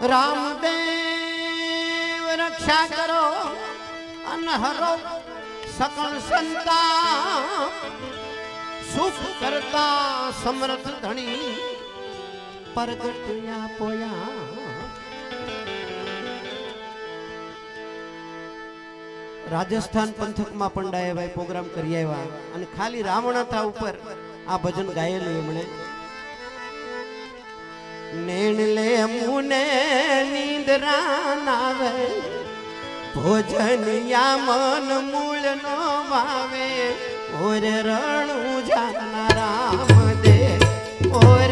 રામદેવ રક્ષા કરો અનહરો સકળ સંતા સુખ કરતા સમર્થ ધણી પરગટ્યા પોયા. રાજસ્થાન પંથકમાં પંડાએ ભાઈ પ્રોગ્રામ કરી આવ્યા અને ખાલી રાવણતા ઉપર આ ભજન ગાયેલું એમણે. નીણલે મુને નીંદરા નાવે ભોજન યામન મૂળ નો વાવે. ઓરે રણું જાના રામ દે. ઓરે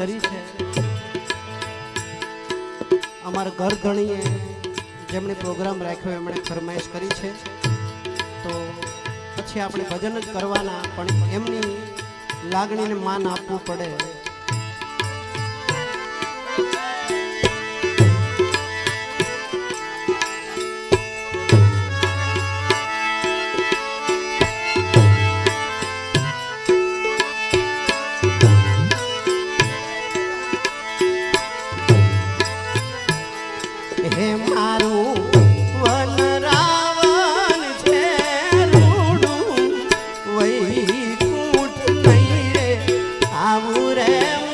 કરી છે. અમારા ઘર ઘણીએ જેમણે પ્રોગ્રામ રાખ્યો, એમણે ફરમાઈશ કરી છે. તો પછી આપણે ભજન જ કરવાના, પણ એમની લાગણીને માન આપવું પડે. amor é um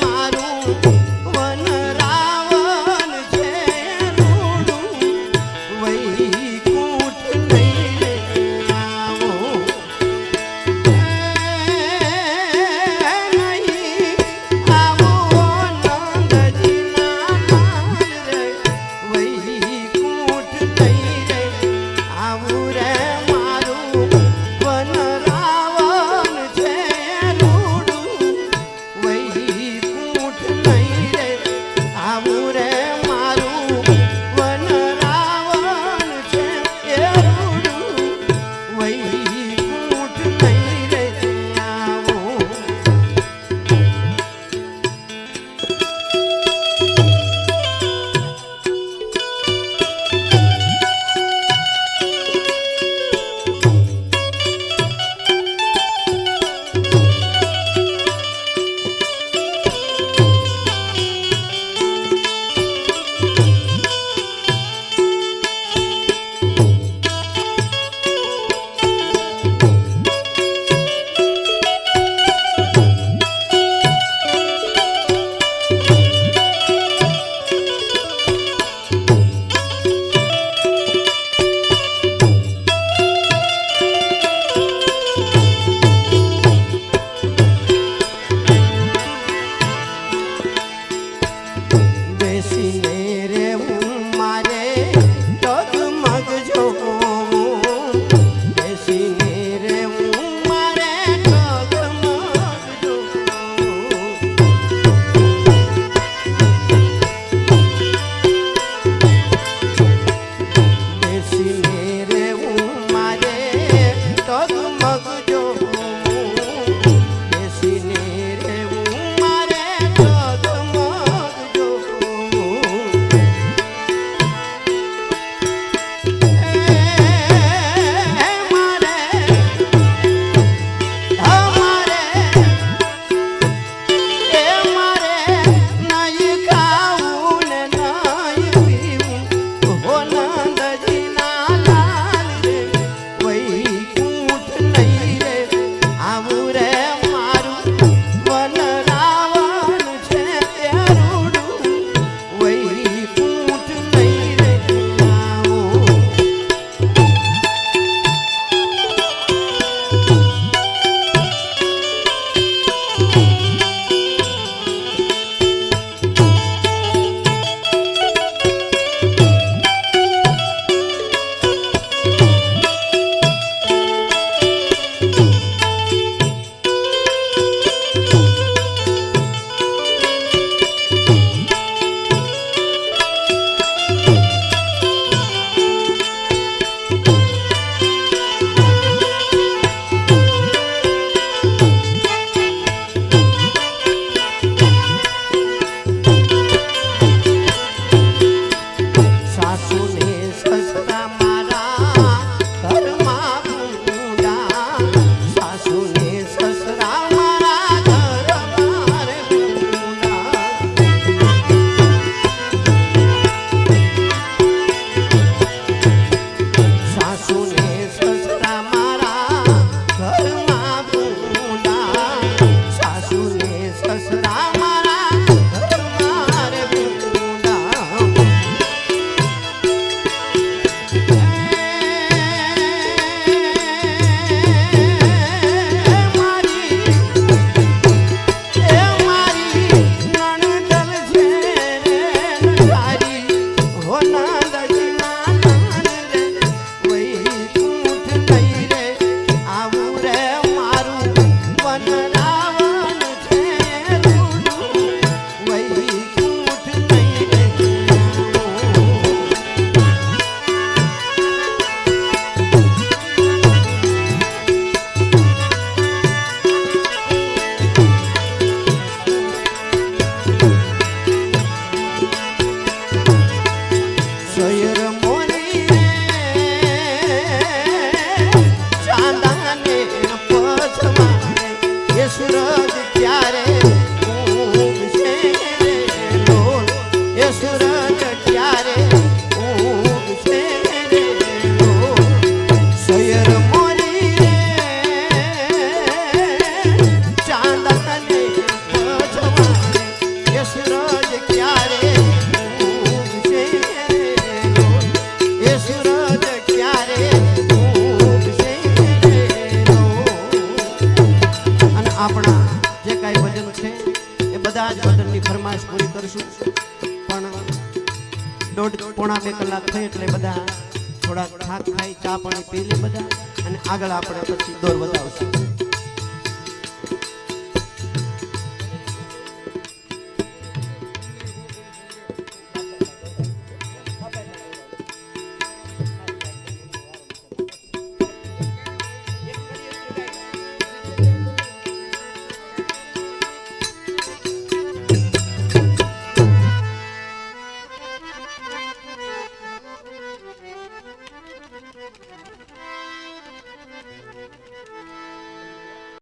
Krishna બે એટલે બધા. થોડાક થાક ખાઈ ચા પાણી પી લે બધા. અને આગળ આપણે પછી દોર વધાવશું.